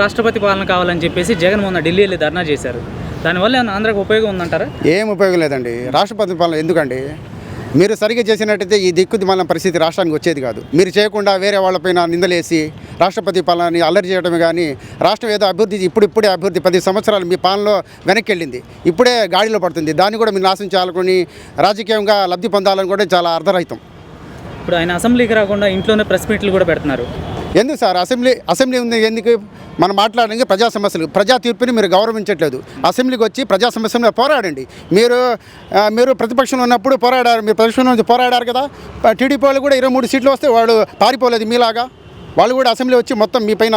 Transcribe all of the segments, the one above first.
రాష్ట్రపతి పాలన కావాలని చెప్పేసి జగన్ మొన్న ఢిల్లీ వెళ్ళి ధర్నా చేశారు. దానివల్ల ఏమైనా ఆంధ్రాకి ఉపయోగం ఉందంటారా? ఏం ఉపయోగం లేదండి. రాష్ట్రపతి పాలన ఎందుకండి? మీరు సరిగ్గా చేసినట్టయితే ఈ దిక్కు మన పరిస్థితి రాష్ట్రానికి వచ్చేది కాదు. మీరు చేయకుండా వేరే వాళ్ళపైన నిందలేసి రాష్ట్రపతి పాలనని అల్లరి చేయడమే కానీ రాష్ట్రం ఏదో అభివృద్ధి ఇప్పుడు ఇప్పుడే అభివృద్ధి పది సంవత్సరాలు మీ పాలనలో వెనక్కి వెళ్ళింది. ఇప్పుడే గాడిలో పడుతుంది. దాన్ని కూడా మీరు నాశనం చేయాలనుకుని రాజకీయంగా లబ్ధి పొందాలని కూడా చాలా అర్ధరహితం. ఇప్పుడు ఆయన అసెంబ్లీకి రాకుండా ఇంట్లోనే ప్రెస్ మీట్లు కూడా పెడుతున్నారు. ఎందుకు సార్? అసెంబ్లీ అసెంబ్లీ ఉంది ఎందుకు? మనం మాట్లాడడానికి ప్రజా సమస్యలు ప్రజా తీర్పుని మీరు గౌరవించట్లేదు. అసెంబ్లీకి వచ్చి ప్రజా సమస్యల పోరాడండి. మీరు మీరు ప్రతిపక్షంలో ఉన్నప్పుడు పోరాడారు మీరు ప్రతిపక్షంలో నుంచి పోరాడారు కదా? టీడీపీ వాళ్ళు కూడా ఇరవై మూడు సీట్లు వస్తే వాళ్ళు పారిపోలేదు మీలాగా. వాళ్ళు కూడా అసెంబ్లీ వచ్చి మొత్తం మీ పైన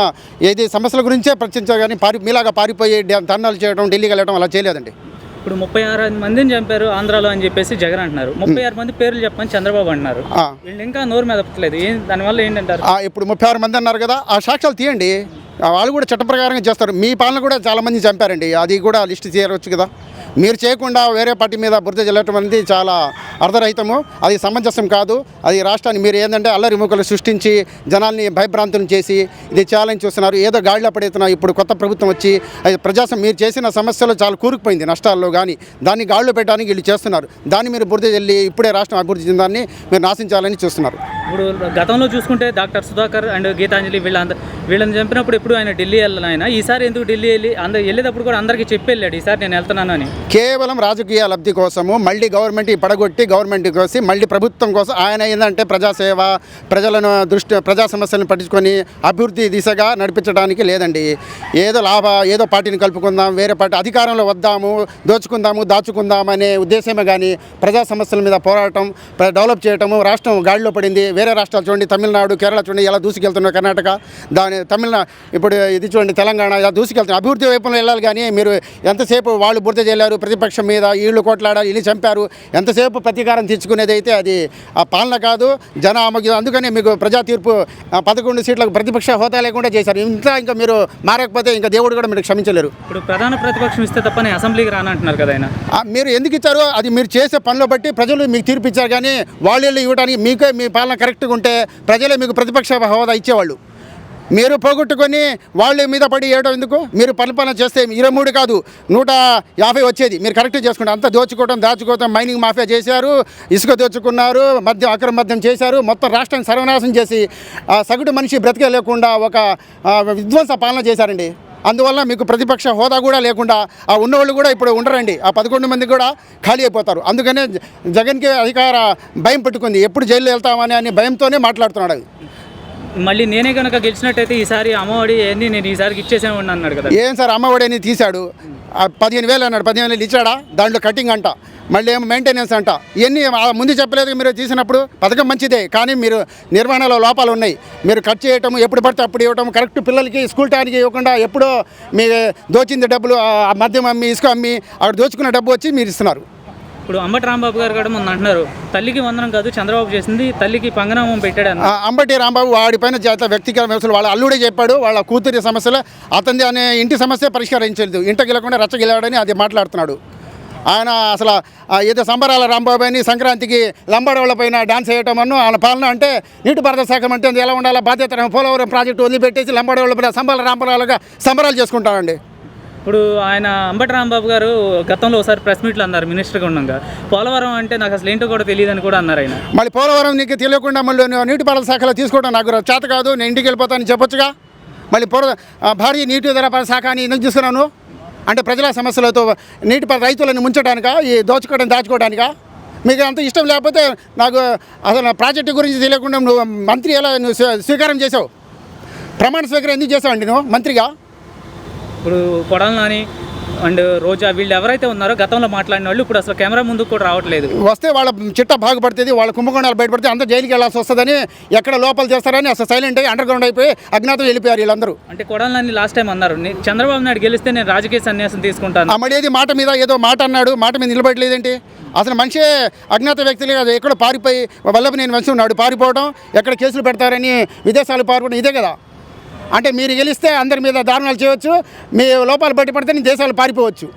ఏది సమస్యల గురించే ప్రశ్నించారు కానీ పారి మీలాగా పారిపోయి ధర్నాలు చేయడం ఢిల్లీకి వెళ్ళడం అలా చేయలేదండి. ఇప్పుడు ముప్పై ఆరు మందిని చంపారు ఆంధ్రాలో అని చెప్పేసి జగన్ అంటున్నారు. ముప్పై ఆరు మంది పేర్లు చెప్పని చంద్రబాబు అంటున్నారు. వీళ్ళు ఇంకా నోరు మీద పెట్టలేదు ఏం దానివల్ల ఏంటంటారు? ఆ, ఇప్పుడు ముప్పై ఆరు మంది అన్నారు కదా ఆ సాక్ష్యాలు తీయండి. వాళ్ళు కూడా చట్ట ప్రకారంగా చేస్తారు. మీ పాలన కూడా చాలామంది చంపారండి. అది కూడా లిస్ట్ చేయవచ్చు కదా. మీరు చేయకుండా వేరే పార్టీ మీద బురద చెల్లటం అనేది చాలా అర్ధరహితము. అది సమంజసం కాదు. అది రాష్ట్రాన్ని మీరు ఏంటంటే అల్లరి మూకలు సృష్టించి జనాల్ని భయభ్రాంతులను చేసి ఇది చేయాలని చూస్తున్నారు. ఏదో గాడిలో పడేస్తున్నారు. ఇప్పుడు కొత్త ప్రభుత్వం వచ్చి అది ప్రజాసం మీరు చేసిన సమస్యలు చాలా కూరుకుపోయింది. నష్టాల్లో కానీ దాన్ని గాడిలో పెట్టడానికి వీళ్ళు చేస్తున్నారు. దాన్ని మీరు బురద జల్లి ఇప్పుడే రాష్ట్రం అభివృద్ధి చెందాన్ని మీరు నాశించాలని చూస్తున్నారు. ఇప్పుడు గతంలో చూసుకుంటే డాక్టర్ సుధాకర్ అండ్ గీతాంజలి వీళ్ళంద వీళ్ళని చంపినప్పుడు ఎప్పుడు ఆయన ఢిల్లీ వెళ్ళిన ఆయన. ఈసారి ఎందుకు ఢిల్లీ వెళ్ళి అందరు వెళ్ళేటప్పుడు కూడా అందరికీ చెప్పి వెళ్ళాడు ఈసారి నేను వెళ్తున్నాను అని. కేవలం రాజకీయ లబ్ధి కోసము మళ్ళీ గవర్నమెంట్ పడగొట్టి గవర్నమెంట్ కోసి మళ్ళీ ప్రభుత్వం కోసం ఆయన ఏంటంటే ప్రజాసేవ ప్రజలను దృష్టి ప్రజా సమస్యలను పట్టించుకొని అభివృద్ధి దిశగా నడిపించడానికి లేదండి. ఏదో లాభ ఏదో పార్టీని కలుపుకుందాం వేరే పార్టీ అధికారంలో వద్దాము దోచుకుందాము దాచుకుందాం అనే ఉద్దేశమే కానీ ప్రజా సమస్యల మీద పోరాటం ప్ర- డెవలప్ చేయటము రాష్ట్రం గాడిలో పడింది వేరే రాష్ట్రాలు చూడండి తమిళనాడు కేరళ చూడండి ఎలా దూసుకెళ్తున్నారు కర్ణాటక దాని తమిళనాడు ఇప్పుడు ఇది చూడండి తెలంగాణ ఇలా దూసుకెళ్తున్నారు. అభివృద్ధి వైపున వెళ్ళాలి కానీ మీరు ఎంతసేపు వాళ్ళు బురద చేయలేరు ప్రతిపక్షం మీద వీళ్ళు కొట్లాడారు వీళ్ళు చంపారు ఎంతసేపు ప్రతీకారం తీర్చుకునేది అయితే అది ఆ పాలన కాదు జన ఆమోగ్యం అందుకనే మీకు ప్రజా తీర్పు పదకొండు సీట్లకు ప్రతిపక్ష హోదా లేకుండా చేశారు. ఇంకా ఇంకా మీరు మారకపోతే ఇంకా దేవుడు కూడా మీరు క్షమించలేరు. ఇప్పుడు ప్రధాన ప్రతిపక్షం ఇస్తే తప్ప నేను అసెంబ్లీకి రానంటున్నారు కదా ఆయన. మీరు ఎందుకు ఇచ్చారో? అది మీరు చేసే పనిలో బట్టి ప్రజలు మీకు తీర్పు ఇచ్చారు కానీ వాళ్ళు వీళ్ళు ఇవ్వడానికి మీకే మీ పాలన కరెక్ట్గా ఉంటే ప్రజలే మీకు ప్రతిపక్ష హోదా ఇచ్చేవాళ్ళు. మీరు పోగొట్టుకొని వాళ్ళ మీద పడి ఏడో ఎందుకు? మీరు పరిపాలన చేస్తే ఇరవై మూడు కాదు నూట యాభై వచ్చేది. మీరు కరెక్ట్ చేసుకుంటే అంతా దోచుకోవడం దాచుకోవడం మైనింగ్ మాఫియా చేశారు ఇసుక దోచుకున్నారు మద్యం అక్రమ మద్యం చేశారు మొత్తం రాష్ట్రాన్ని సర్వనాశం చేసి సగటు మనిషి బ్రతికే లేకుండా ఒక విధ్వంస పాలన చేశారండి. అందువల్ల మీకు ప్రతిపక్ష హోదా కూడా లేకుండా ఆ ఉన్నవాళ్ళు కూడా ఇప్పుడు ఉండరండి. ఆ పదకొండు మంది కూడా ఖాళీ అయిపోతారు. అందుకనే జగన్కి అధికార భయం పెట్టుకుంది. ఎప్పుడు జైల్లో వెళ్తామని అని భయంతోనే మాట్లాడుతున్నాడు మళ్ళీ నేనే కనుక గెలిచినట్టయితే ఈసారి అమ్మఒడి ఏంది నేను ఈసారికి ఇచ్చేసేవాడిని అన్నాడు కదా. ఏం సార్ అమ్మఒడి అని తీశాడు? పదిహేను వేలు అన్నాడు పదిహేను వేలు ఇచ్చాడా? దాంట్లో కటింగ్ అంట. మళ్ళీ ఏమో మెయింటెనెన్స్ అంట. ఇవన్నీ ముందు చెప్పలేదు మీరు తీసినప్పుడు? పథకం మంచిదే కానీ మీరు నిర్వహణలో లోపాలు ఉన్నాయి. మీరు కట్ చేయటం ఎప్పుడు పడితే అప్పుడు ఇవ్వటం కరెక్ట్ పిల్లలకి స్కూల్ టైంకి ఇవ్వకుండా ఎప్పుడో మీ దోచింది డబ్బులు మద్యం అమ్మి ఇసుక అమ్మి అక్కడ దోచుకున్న డబ్బు వచ్చి మీరు ఇస్తున్నారు. ఇప్పుడు అంబటి రాంబాబు గారు కూడా మొన్న అంటున్నారు తల్లికి వందనం కాదు చంద్రబాబు చేసింది తల్లికి పంగనామం పెట్టాడు ఆ అంబటి రాంబాబు వాడిపైన చేత వ్యక్తిగత వ్యవస్థలు వాళ్ళ అల్లుడే చెప్పాడు వాళ్ళ కూతురి సమస్యలు అతని అనే ఇంటి సమస్య పరిష్కరించలేదు. ఇంట గెలకుండా రచ్చ గెలవాడని అది మాట్లాడుతున్నాడు. ఆయన అసలు ఏదో సంబరాల రాంబాబు అని సంక్రాంతికి లంబాడోళ్ళ పైన డాన్స్ వేయటం అను ఆయన పాలన అంటే నీటిపారుదల శాఖ అంటే ఎలా ఉండాలో బాధ్యత పోలవరం ప్రాజెక్టు వదిలిపెట్టేసి లంబాడోళ్ళ పైన సంబరాల రాంబరాలుగా సంబరాలు చేసుకుంటానండి ఇప్పుడు ఆయన అంబటి రాంబాబు గారు గతంలో ఒకసారి ప్రెస్ మీట్లు అన్నారు మినిస్టర్గా ఉండగా. పోలవరం అంటే నాకు అసలు ఏంటో కూడా తెలియదని కూడా అన్నారు ఆయన. మళ్ళీ పోలవరం నీకు తెలియకుండా మళ్ళీ నీటిపారుదల శాఖలో తీసుకోవడం నాకు చేత కాదు నేను ఇంటికి వెళ్ళిపోతానని చెప్పొచ్చుగా? మళ్ళీ పొర భారీ నీటిపారుదల శాఖ అని ఎందుకు తీసుకున్నాను అంటే ప్రజల సమస్యలతో నీటి రైతులను ముంచడానికా ఈ దోచుకోవడం దాచుకోవడానికా? మీకు అంత ఇష్టం లేకపోతే నాకు అసలు నా ప్రాజెక్టు గురించి తెలియకుండా నువ్వు మంత్రి ఎలా నువ్వు స్వీకారం చేసావు ప్రమాణ స్వీకారం ఎందుకు చేసావండి నువ్వు మంత్రిగా? ఇప్పుడు కొడాలి నాని అండ్ రోజా వీళ్ళు ఎవరైతే ఉన్నారో గతంలో మాట్లాడిన వాళ్ళు ఇప్పుడు అసలు కెమెరా ముందుకు కూడా రావట్లేదు. వస్తే వాళ్ళ చిట్ట బాగుపడుతుంది వాళ్ళ కుంభకోణాలు బయటపడితే అంతా జైలుకి వెళ్ళాల్సి వస్తుందని ఎక్కడ లోపల చేస్తారని అసలు సైలెంట్ అయ్యి అండర్ గ్రౌండ్ అయిపోయి అజ్ఞాతం వెళ్ళిపోయారు వీళ్ళందరూ. అంటే కొడాలి నాని లాస్ట్ టైం అన్నారు "నే- చంద్రబాబు నాయుడు గెలిస్తే నేను రాజకీయ సన్యాసం తీసుకుంటాను. ఆ మడేది మాట మీద ఏదో మాట అన్నాడు మాట మీద నిలబడలేదేంటి? అసలు మనిషే అజ్ఞాత వ్యక్తులు కాదు ఎక్కడో పారిపోయి వల్లభనేని వంశీ ఉన్నాడు పారిపోవడం ఎక్కడ కేసులు పెడతారని విదేశాలు పారిపోవడం ఇదే కదా. అంటే మీరు గెలిస్తే అందరి మీద దారుణాలు చేయవచ్చు మీ లోపాలు బయటపడితే దేశాలు పారిపోవచ్చు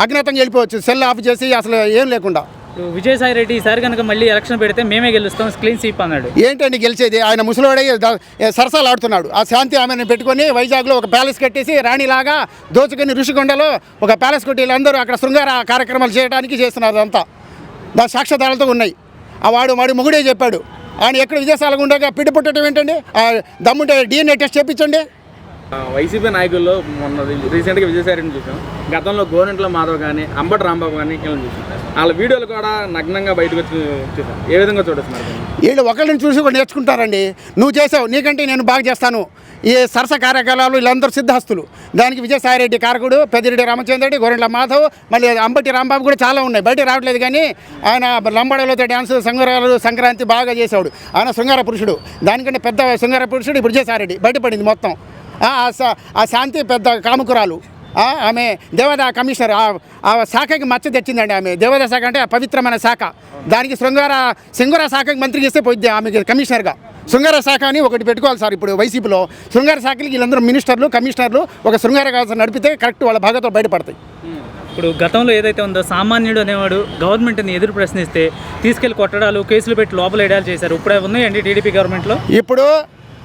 అజ్ఞాతంగా వెళ్ళిపోవచ్చు సెల్ ఆఫ్ చేసి అసలు ఏం లేకుండా. ఇప్పుడు విజయసాయి రెడ్డి ఈసారి కనుక మళ్ళీ ఎలక్షన్ పెడితే మేమే గెలుస్తాం క్లీన్ స్వీప్ అన్నాడు. ఏంటండి గెలిచేది? ఆయన ముసలోడే ద- సరసాలు ఆడుతున్నాడు. ఆ శాంతి ఆమెను పెట్టుకొని వైజాగ్లో ఒక ప్యాలెస్ కట్టేసి రాణిలాగా దోచుకొని ఋషికొండలో ఒక ప్యాలెస్ కొట్టి వీళ్ళందరూ అక్కడ శృంగార కార్యక్రమాలు చేయడానికి చేస్తున్నారు అదంతా. దాని సాక్ష్యాధారాలతో ఉన్నాయి. ఆ వాడు వాడి మొగుడే చెప్పాడు. ఆయన ఎక్కడ విదేశాలకు ఉండగా పిడ్డు పుట్టడం ఏంటండి? దమ్ముంటే డిఎన్ఏ టెస్ట్ చేయించండి వైసీపీ నాయకుల్లో మొన్న రీసెంట్గా విజయసాయిని చూసాం. గతంలో గోనెంట్ల మాధవ్ కానీ అంబటి రాంబాబు కానీ వీళ్ళని చూసాం. వాళ్ళ వీడియోలు కూడా నగ్నంగా బయటకు వచ్చి చూసాం. ఏ విధంగా చూడొస్తున్నారు దీన్ని? వీళ్ళు ఒకరిని చూసి నేర్చుకుంటారండి. నువ్వు చేసావు నీకంటే నేను బాగా చేస్తాను. ఈ సరస కార్యకలాపాలు వీళ్ళందరూ సిద్ధహస్తులు. దానికి విజయసాయిరెడ్డి కారకుడు పెద్దిరెడ్డి రామచంద్రెడ్డి గోరెంట్ల మాధవ్ మళ్ళీ అంబటి రాంబాబు కూడా చాలా ఉన్నాయి. బయట రావట్లేదు కానీ ఆయన లంబడలతో డ్యాన్స్ సంగరాలు సంక్రాంతి బాగా చేసేవాడు. ఆయన శృంగార పురుషుడు. దానికంటే పెద్ద శృంగార పురుషుడు ఇప్పుడు విజయసాయిరెడ్డి. బయటపడింది మొత్తం. ఆ, శా- ఆ శాంతి పెద్ద కాముకురాలు. ఆమె దేవదా కమిషనర్. ఆ- శాఖకి మచ్చ తెచ్చిందండి ఆమె. దేవదా శాఖ అంటే ఆ పవిత్రమైన శాఖ. దానికి శృంగార శృంగార శాఖకి మంత్రికి ఇస్తే పోయింది ఆమెకి కమిషనర్గా. శృంగార శాఖ అని ఒకటి పెట్టుకోవాలి సార్ ఇప్పుడు వైసీపీలో. శృంగార శాఖకి వీళ్ళందరూ మినిస్టర్లు కమిషనర్లు ఒక శృంగార కాల్సిన నడిపితే కరెక్ట్ వాళ్ళ భాగతో బయటపడతాయి. ఇప్పుడు గతంలో ఏదైతే ఉందో సామాన్యుడు అనేవాడు గవర్నమెంట్ని ఎదురు ప్రశ్నిస్తే తీసుకెళ్ళి కొట్టడాలు కేసులు పెట్టి లోపల వేయడాలు చేశారు. ఇప్పుడు ఉన్నాయండి టీడీపీ గవర్నమెంట్లో? ఇప్పుడు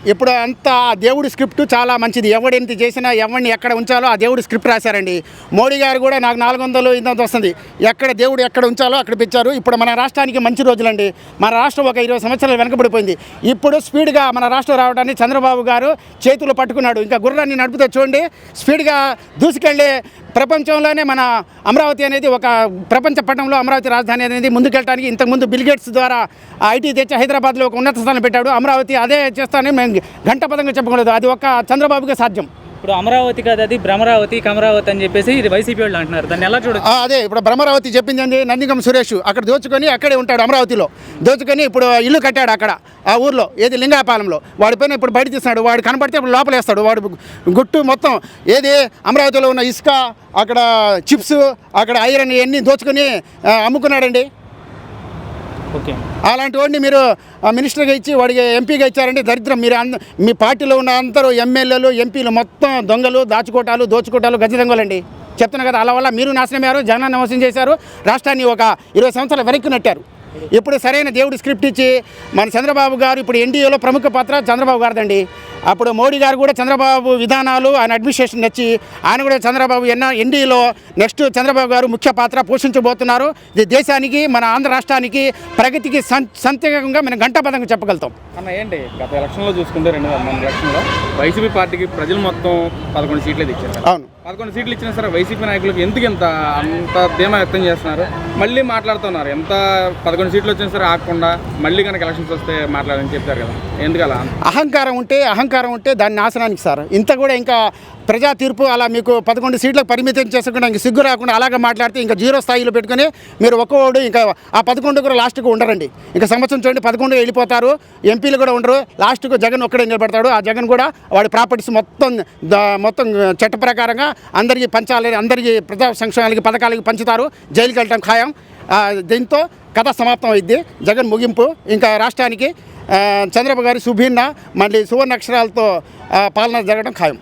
ఇప్పుడు అంతా దేవుడి స్క్రిప్ట్ చాలా మంచిది. ఎవడెంత చేసినా ఎవరిని ఎక్కడ ఉంచాలో ఆ దేవుడి స్క్రిప్ట్ రాశారండి. మోడీ గారు కూడా నాకు నాలుగు వందలు ఇంత వస్తుంది. ఎక్కడ దేవుడు ఎక్కడ ఉంచాలో అక్కడ పెంచారు ఇప్పుడు మన రాష్ట్రానికి మంచి రోజులండి. మన రాష్ట్రం ఒక ఇరవై సంవత్సరాలు వెనకబడిపోయింది. ఇప్పుడు స్పీడ్గా మన రాష్ట్రం రావడానికి చంద్రబాబు గారు చేతులు పట్టుకున్నాడు. ఇంకా గుర్రాన్ని నడుపుతూ చూడండి స్పీడ్గా దూసుకెళ్ళి ప్రపంచంలోనే మన అమరావతి అనేది ఒక ప్రపంచ పట్టణంలో అమరావతి రాజధాని అనేది ముందుకెళ్ళడానికి ఇంతకుముందు బిల్గేట్స్ ద్వారా ఐటీ తెచ్చి హైదరాబాద్లో ఒక ఉన్నత స్థానం పెట్టాడు. అమరావతి అదే చేస్తానని మేము గంట పదంగా చెప్పకూడదు అది ఒక చంద్రబాబుకే సాధ్యం. ఇప్పుడు అమరావతి కాదు అది భ్రమరావతి కమరావతి అని చెప్పేసి ఇది వైసీపీ వాళ్ళు అంటున్నారు. దాన్ని ఎలా చూడొచ్చు అదే ఇప్పుడు భ్రమరావతి చెప్పింది అండి నందిగం సురేష్ అక్కడ దోచుకొని అక్కడే ఉంటాడు అమరావతిలో. దోచుకొని ఇప్పుడు ఇల్లు కట్టాడు అక్కడ ఆ ఊర్లో ఏది లింగాపాలెంలో. వాడి పైన ఇప్పుడు బయట తీస్తున్నాడు వాడు కనపడితే ఇప్పుడు లోపలేస్తాడు వాడు గుట్టు మొత్తం ఏది అమరావతిలో ఉన్న ఇసుక అక్కడ చిప్స్ అక్కడ ఐరన్ ఇవన్నీ దోచుకొని అమ్ముకున్నాడండి. అలాంటి వాడిని మీరు మినిస్టర్గా ఇచ్చి వాడికి ఎంపీగా ఇచ్చారంటే దరిద్రం. మీరు అంద మీ పార్టీలో ఉన్న అందరూ ఎమ్మెల్యేలు ఎంపీలు మొత్తం దొంగలు దాచుకోటాలు దోచుకోటాలు గజ దొంగలండి చెప్తున్నా కదా అలా వల్ల మీరు నాశనమయ్యారు జగనాన్ని మోసం చేశారు రాష్ట్రాన్ని ఒక ఇరవై సంవత్సరాలు వెనక్కి నెట్టారు. ఇప్పుడు సరైన దేవుడు స్క్రిప్ట్ ఇచ్చి మన చంద్రబాబు గారు ఇప్పుడు ఎన్డీఏలో ప్రముఖ పాత్ర చంద్రబాబు గారిదండి. అప్పుడు మోడీ గారు కూడా చంద్రబాబు విధానాలు ఆయన అడ్మినిస్ట్రేషన్ నచ్చి ఆయన కూడా చంద్రబాబు ఎన్న ఎన్డీఏలో నెక్స్ట్ చంద్రబాబు గారు ముఖ్య పాత్ర పోషించబోతున్నారు. ఇది దేశానికి మన ఆంధ్ర రాష్ట్రానికి ప్రగతికి సంతకంగా మనం గంటపదంగా చెప్పగలుగుతాం. అన్న ఏంటి? గత ఎలక్షన్లో చూసుకుంటే రెండు వేల మన ఎలక్షన్లో వైసీపీ పార్టీకి ప్రజలు మొత్తం పదకొండు సీట్లు ఇచ్చారు. అవును. పదకొండు సీట్లు ఇచ్చినా సరే వైసీపీ నాయకులకు ఎందుకు ఇంత అంత ధీమా వ్యక్తం చేస్తున్నారు? మళ్ళీ మాట్లాడుతున్నారు. ఎంత పదకొండు సీట్లు వచ్చినా సరే ఆగకుండా మళ్ళీ కనుక ఎలక్షన్స్ వస్తే మాట్లాడని చెప్పారు కదా. ఎందుకు అలా అహంకారం ఉంటే అహంకారం ఉంటే దాని నాశనానికి సార్. ఇంత కూడా ఇంకా ప్రజా తీర్పు అలా మీకు పదకొండు సీట్లకు పరిమితం చేసుకుంటే ఇంక సిగ్గు రాకుండా అలాగే మాట్లాడితే ఇంకా జీరో స్థాయిలో పెట్టుకుని మీరు ఒక్కోడు ఇంకా ఆ పదకొండు కూడా లాస్ట్కు ఉండరండి. ఇంకా సంవత్సరం చూడండి పదకొండు వెళ్ళిపోతారు ఎంపీలు కూడా ఉండరు. లాస్ట్కు జగన్ ఒక్కడే నిలబడతాడు. ఆ జగన్ కూడా వాడి ప్రాపర్టీస్ మొత్తం మొత్తం చట్ట ప్రకారంగా అందరికీ పంచాలని అందరికీ ప్రజా సంక్షేమాలకి పథకాలకి పంచుతారు. జైలుకి వెళ్ళటం ఖాయం. దీంతో కథ సమాప్తం అయింది జగన్ ముగింపు. ఇంకా రాష్ట్రానికి చంద్రబాబు గారి సుభిన్న మళ్ళీ సువర్ణ అక్షరాలతో పాలన జరగడం ఖాయం.